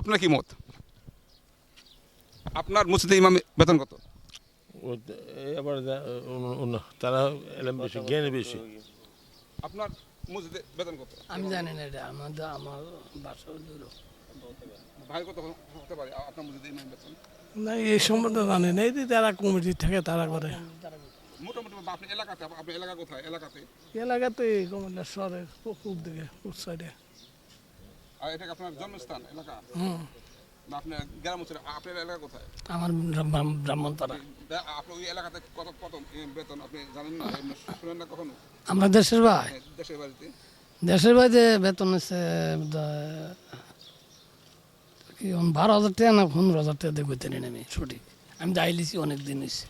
আপনার কি মত? আপনার মসজিদে ইমাম বেতন কত? এবার তারা এলাম বেশি জ্ঞান বেশি। আপনার মসজিদে বেতন কত? আমি জানি না এটা আমাদের আমার বাসা দূর। ভাই কত হতে পারে আপনার মসজিদে ইমাম বেতন? না এই সম্বন্ধে জানি না এই যারা কমিটি থাকে তারা করে। মোটামুটি বা আপনার এলাকাতে আপনার এলাকা কোথায়? এলাকাতে? এলাকাতে কুমিল্লা শহরের পূব দিকে পূব সাইডে আর এটা আপনার জন্মস্থান এলাকা? হুম। আপনার গ্রাম আপনার এলাকা কোথায়? আমার ব্রাহ্মণ তারা। দা- আপনার ওই এলাকাতে কত কত বেতন আপনি জানেন না? এমনি শুনেন না কখনো? আমরা দেশের ভাই। দেশের বাড়িতে? দেশের বাইরে বেতন হচ্ছে কি বারো হাজার টাকা না পনেরো হাজার টাকা দিয়ে করতে আমি সঠিক আমি যাইলিছি অনেক দিন হয়েছে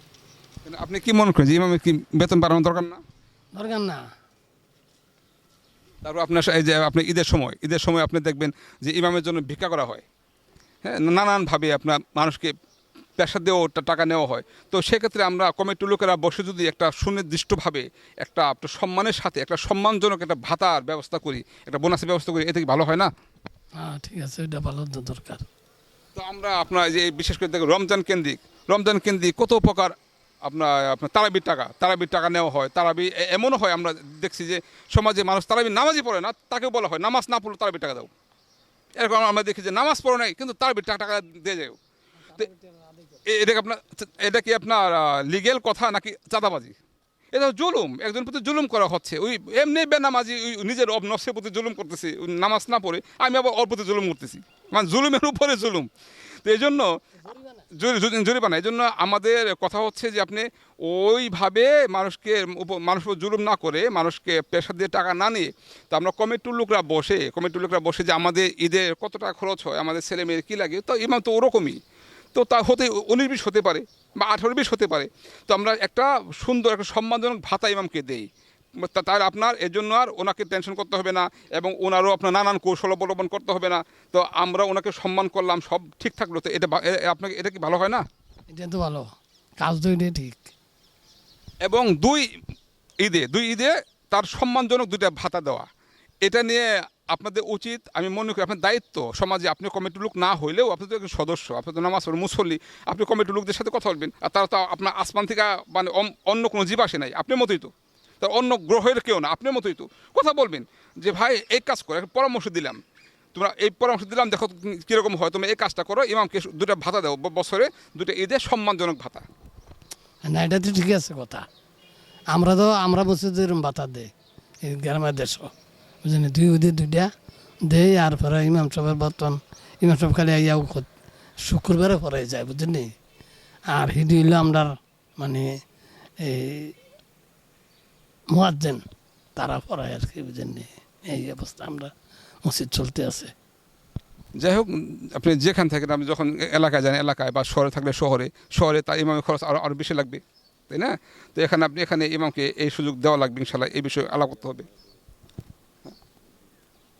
আপনি কি মনে করেন যে ইমামের কি বেতন বাড়ানো দরকার না? দরকার না। তারপর আপনার এই যে আপনি ঈদের সময় ঈদের সময় আপনি দেখবেন যে ইমামের জন্য ভিক্ষা করা হয়। হ্যাঁ নানানভাবে আপনার মানুষকে পেশা দিয়েও টাকা নেওয়া হয়। তো সেক্ষেত্রে আমরা কমিটির লোকেরা বসে যদি একটা সুনির্দিষ্টভাবে একটা আপনার সম্মানের সাথে একটা সম্মানজনক একটা ভাতার ব্যবস্থা করি একটা বোনাসের ব্যবস্থা করি এতে কি ভালো হয় না? হ্যাঁ ঠিক আছে ওইটা ভালো দরকার। তো আমরা আপনার এই যে বিশেষ করে দেখো রমজান কেন্দ্রিক রমজান কেন্দ্রিক কত প্রকার আপনার আপনার তারাবির টাকা তারাবির টাকা নেওয়া হয় তারাবি এমনও হয় আমরা দেখছি যে সমাজে মানুষ তারাবি নামাজই পড়ে না তাকে বলা হয় নামাজ না পড়লে তারাবির টাকা দাও এরকম আমরা দেখি যে নামাজ পড়ে নাই কিন্তু তারাবির টাকা টাকা দিয়ে যায় তো এ- এটা কি আপনার এটা কি আপনার লিগেল কথা নাকি চাঁদাবাজি এটা জুলুম একজন প্রতি জুলুম করা হচ্ছে। ওই এমনি বেনামাজি নিজের নফসের প্রতি জুলুম করতেছি নামাজ না পড়ে, আমি আবার ওর প্রতি জুলুম করতেছি। মানে জুলুমের উপরে জুলুম। তো এই জন্য জরি- জরি- জরিমানা, এই জন্য আমাদের কথা হচ্ছে যে আপনি ওইভাবে মানুষকে মানুষ জুলুম না করে, মানুষকে পেশা দিয়ে টাকা না নিয়ে, তো আমরা কমিটির লোকরা বসে কমিটির লোকরা বসে যে আমাদের ঈদের কত টাকা খরচ হয়, আমাদের ছেলে মেয়ের কী লাগে, তো ইমাম তো ওরকমই। তো তা হতে উনিশ বিশ হতে পারে বা আঠারো বিশ হতে পারে। তো আমরা একটা সুন্দর একটা সম্মানজনক ভাতা ইমামকে দেই। তার আপনার এর জন্য আর ওনাকে টেনশন করতে হবে না এবং ওনারও আপনার নানান কৌশল অবলম্বন করতে হবে না। তো আমরা ওনাকে সম্মান করলাম সব ঠিক থাকল। তো এটা আপনাকে এটা কি ভালো হয় না? এটা তো ভালো। কাজ তো ঠিক। এবং দুই ঈদে দুই ঈদে তার সম্মানজনক দুইটা ভাতা দেওয়া। এটা নিয়ে আপনাদের উচিত আমি মনে করি আপনার দায়িত্ব। সমাজে আপনি কমিটির লোক না হইলেও আপনি তো একজন সদস্য আপনি তো নামাজ পড়েন, মুসল্লি আপনি কমিটির লোকদের সাথে কথা বলবেন। আর তারা তো আপনার আসমান থেকে মানে অন্য কোনো জীব আসে নাই আপনার মতোই তো। তা অন্য গ্রহের কেউ না আপনার মতোই তো। কথা বলবেন যে ভাই এই কাজ করো একটা পরামর্শ দিলাম। তোমরা এই পরামর্শ দিলাম দেখো কীরকম হয় তুমি এই কাজটা করো ইমামকে দুটা ভাতা দাও বছরে দুটো ঈদে সম্মানজনক ভাতা। না এটা তো ঠিক আছে কথা। আমরা তো আমরা বসে তো এরকম বাতা দেয় গ্রামের দেশ। বুঝলি দুই ওদের দুইটা দেয় আর পরে ইমাম সাহেবের বর্তন ইমাম সাহেব খালি আইয়াও শুক্রবারে পরে যায় বুঝলি আর হিডি হইল আমরা মানে এই মোয়াজ্জেন তারা পড়ায় আর কি বুঝলি এই অবস্থা আমরা মসজিদ চলতে আছে যাই হোক আপনি যেখান থাকেন আপনি যখন এলাকায় যান এলাকায় বা শহরে থাকলে শহরে শহরে তার ইমামের খরচ আরও আরও বেশি লাগবে তাই না তো এখানে আপনি এখানে ইমামকে এই সুযোগ দেওয়া লাগবে ইনশাল্লাহ এই বিষয়ে আলাপ করতে হবে